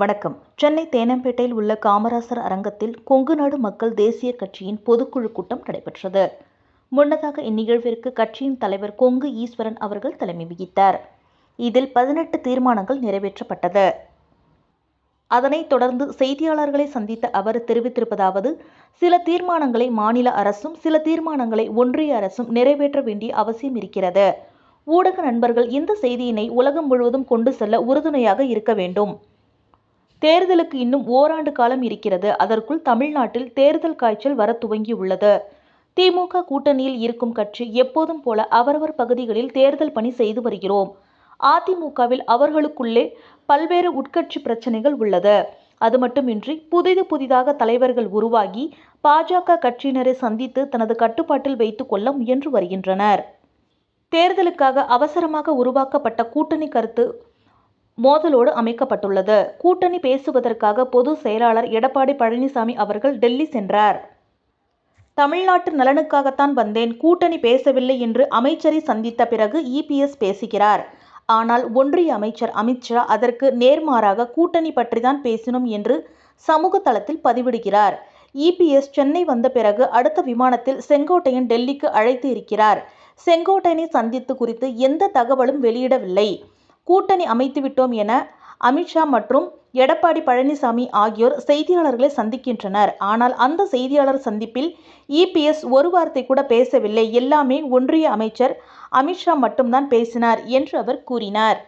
வணக்கம். சென்னை தேனம்பேட்டையில் உள்ள காமராசர் அரங்கத்தில் கொங்குநாடு மக்கள் தேசிய கட்சியின் பொதுக்குழு கூட்டம் நடைபெற்றது. முன்னதாக இந்நிகழ்விற்கு கட்சியின் தலைவர் கொங்கு ஈஸ்வரன் அவர்கள் தலைமை வகித்தார். இதில் பதினெட்டு தீர்மானங்கள் நிறைவேற்றப்பட்டது. அதனைத் தொடர்ந்து செய்தியாளர்களை சந்தித்த அவர் தெரிவித்திருப்பதாவது சில தீர்மானங்களை மாநில அரசும் சில தீர்மானங்களை ஒன்றிய அரசும் நிறைவேற்ற வேண்டிய அவசியம் இருக்கிறது. ஊடக நண்பர்கள் இந்த செய்தியினை உலகம் முழுவதும் கொண்டு செல்ல உறுதுணையாக இருக்க வேண்டும். தேர்தலுக்கு இன்னும் ஓராண்டு காலம் இருக்கிறது. அதற்குள் தமிழ்நாட்டில் தேர்தல் காய்ச்சல் வர துவங்கியுள்ளது. திமுக கூட்டணியில் இருக்கும் கட்சி எப்போதும் போல அவரவர் பகுதிகளில் தேர்தல் பணி செய்து வருகிறோம். அதிமுகவில் அவர்களுக்குள்ளே பல்வேறு உட்கட்சி பிரச்சனைகள் உள்ளது. அது மட்டுமின்றி புதிது புதிதாக தலைவர்கள் உருவாகி பாஜக கட்சியினரை சந்தித்து தனது கட்டுப்பாட்டில் வைத்துக் கொள்ள முயன்று வருகின்றனர். தேர்தலுக்காக அவசரமாக உருவாக்கப்பட்ட கூட்டணி கருத்து மோதலோடு அமைக்கப்பட்டுள்ளது. கூட்டணி பேசுவதற்காக பொது செயலாளர் எடப்பாடி பழனிசாமி அவர்கள் டெல்லி சென்றார். தமிழ்நாட்டு நலனுக்காகத்தான் வந்தேன் கூட்டணி பேசவில்லை என்று அமைச்சரை சந்தித்த பிறகு இபிஎஸ் பேசுகிறார். ஆனால் ஒன்றிய அமைச்சர் அமித்ஷா அதற்கு நேர்மாறாக கூட்டணி பற்றி தான் பேசினோம் என்று சமூக தளத்தில் பதிவிடுகிறார். இபிஎஸ் சென்னை வந்த பிறகு அடுத்த விமானத்தில் செங்கோட்டையன் டெல்லிக்கு அழைத்து இருக்கிறார். செங்கோட்டையனை சந்தித்து குறித்து எந்த தகவலும் வெளியிடவில்லை. கூட்டணி அமைத்துவிட்டோம் என அமித்ஷா மற்றும் எடப்பாடி பழனிசாமி ஆகியோர் செய்தியாளர்களை சந்திக்கின்றனர். ஆனால் அந்த செய்தியாளர் சந்திப்பில் இபிஎஸ் ஒரு வார்த்தை கூட பேசவில்லை. எல்லாமே ஒன்றிய அமைச்சர் அமித்ஷா மட்டும்தான் பேசினார் என்று அவர் கூறினார்.